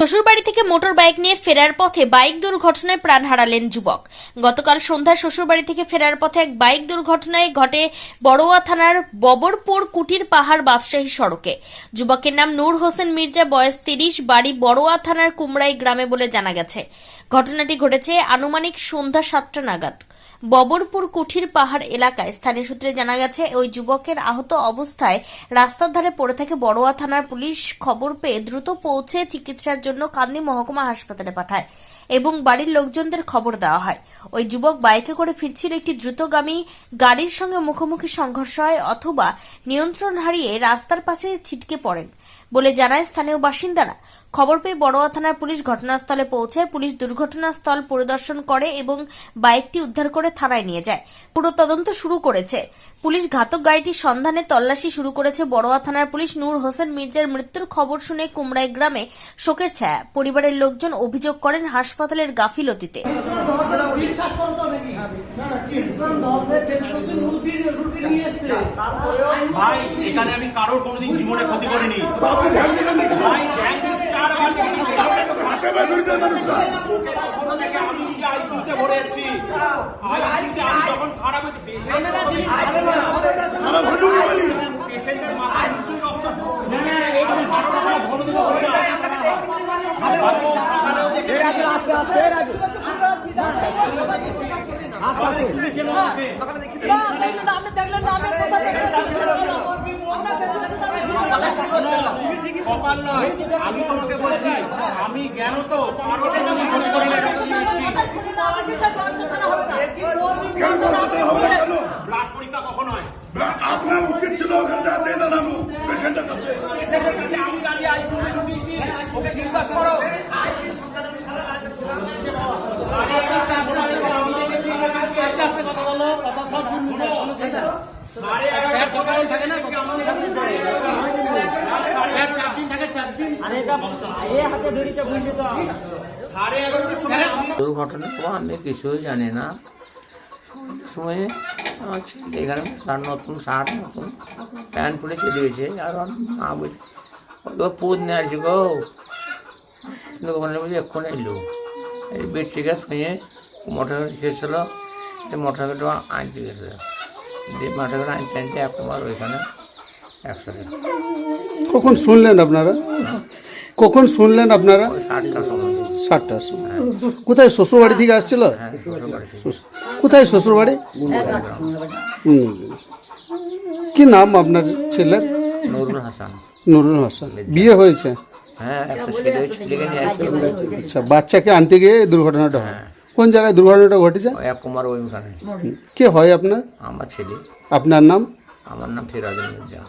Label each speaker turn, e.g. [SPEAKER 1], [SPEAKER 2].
[SPEAKER 1] শ্বশুরবাড়ি থেকে motor bike নিয়ে ফেরার পথে বাইক দুর্ঘটনায় প্রাণ হারালেন যুবক। গতকাল সন্ধ্যায় শ্বশুরবাড়ি থেকে ফেরার পথে এক বাইক দুর্ঘটনায় ঘটে বড়োয়া থানার ববরপুর কুটির পাহাড় বাদশাহী সড়কে। যুবকের নাম নূর হোসেন মির্জা, বয়স তিরিশ, বাড়ি বড়োয়া থানার কুমড়াই গ্রামে বলে জানা গেছে। ঘটনাটি ঘটেছে আনুমানিক সন্ধ্যা সাতটা নাগাদ। ববরপুর কুঠির পাহাড় এলাকায়, স্থানীয় সূত্রে জানা গেছে, ওই যুবকের আহত অবস্থায় রাস্তার ধারে পড়ে থাকে বড়োয়া থানার পুলিশ খবর পেয়ে দ্রুত পৌঁছে চিকিৎসার জন্য কান্দি মহকুমা হাসপাতালে পাঠায়। এবং বাড়ির লোকজনদের খবর দেওয়া হয়। ওই যুবক বাইকে করে ফিরছিল একটি দ্রুতগামী গাড়ির সঙ্গে মুখোমুখি সংঘর্ষ হয় অথবা নিয়ন্ত্রণ হারিয়ে রাস্তার পাশে ছিটকে পড়েন বলে জানায় স্থানীয় বাসিন্দারা। খবর পেয়ে বড়োয়া থানার পুলিশ ঘটনাস্থলে পৌঁছায়। পুলিশ দুর্ঘটনাস্থল পরিদর্শন করে এবং বাইকটি উদ্ধার করে থানায় নিয়ে যায়। পুরো তদন্ত শুরু করেছে। পুলিশ ঘাতক গাড়িটির সন্ধানে তল্লাশি শুরু করেছে বড়োয়া থানার পুলিশ নূর হোসেন মির্জার মৃত্যুর খবর শুনে কুমড়াই গ্রামে শোকের ছায়া। পরিবারের লোকজন অভিযোগ করেন হাসপাতালের গাফিলতিতে
[SPEAKER 2] ভাই এখানে আমি কারোর কোনোদিন জীবনে ক্ষতি করিনি ভাই চারবার দেখেছি। ওকে কখনো থেকে আমি নিজে আইসিউতে ভরে এসেছি আইসিউতে আমি যখন খারাপ হয়েছে পেশেন্টের মাথায় নিশ্চয়ই রক্ত আমি কারোর ওপরে ভরো দিতে পারি না। আমি আমি তোমাকে বলছি আমি জ্ঞান তো
[SPEAKER 3] আপনার উচিত ছিল
[SPEAKER 2] আমি দাঁড়িয়ে আইসিউতে ঢুকিয়েছি। ওকে জিজ্ঞাসা করো। থাকতে আমি
[SPEAKER 4] কিছুই জানি না। সময়ে আমার ছেলে এখানে তার নতুন শার্ট, নতুন প্যান্ট পরে চলে গেছে। আর মা বলছে "ও নিয়ে আসি গো। ওখানে বলছি এক্ষুনি এলো এই বেডটিকে শুয়ে মোটর এসেছিল সে মোটর সাইকেলটা আনতে গেছে। দিয়ে মোটর সাইকেল আনতে আনতে একবার ওইখানে একসাথে
[SPEAKER 5] কখন শুনলেন আপনারা? কখন শুনলেন আপনারা?
[SPEAKER 4] ষাটটার সময়।
[SPEAKER 5] সাতটার সময়। কোথায়? শ্বশুরবাড়ি থেকে আসছিল?
[SPEAKER 4] হ্যাঁ শ্বশুর বাড়ি থেকে।
[SPEAKER 5] শ্বশুর- কোথায় শ্বশুরবাড়ি। কি নাম আপনার ছেলের?
[SPEAKER 4] নুরুল হাসান।
[SPEAKER 5] নুরুল হাসান। বিয়ে হয়েছে?
[SPEAKER 4] হ্যাঁ আসছে
[SPEAKER 5] আচ্ছা বাচ্চাকে আনতে গিয়ে দুর্ঘটনাটা হয়। কোন জায়গায় দুর্ঘটনাটা ঘটেছে?
[SPEAKER 4] কুমার ওইখানে
[SPEAKER 5] কে হয় আপনার?
[SPEAKER 4] আমার ছেলে।
[SPEAKER 5] আপনার নাম?
[SPEAKER 4] আমার নাম মির্জা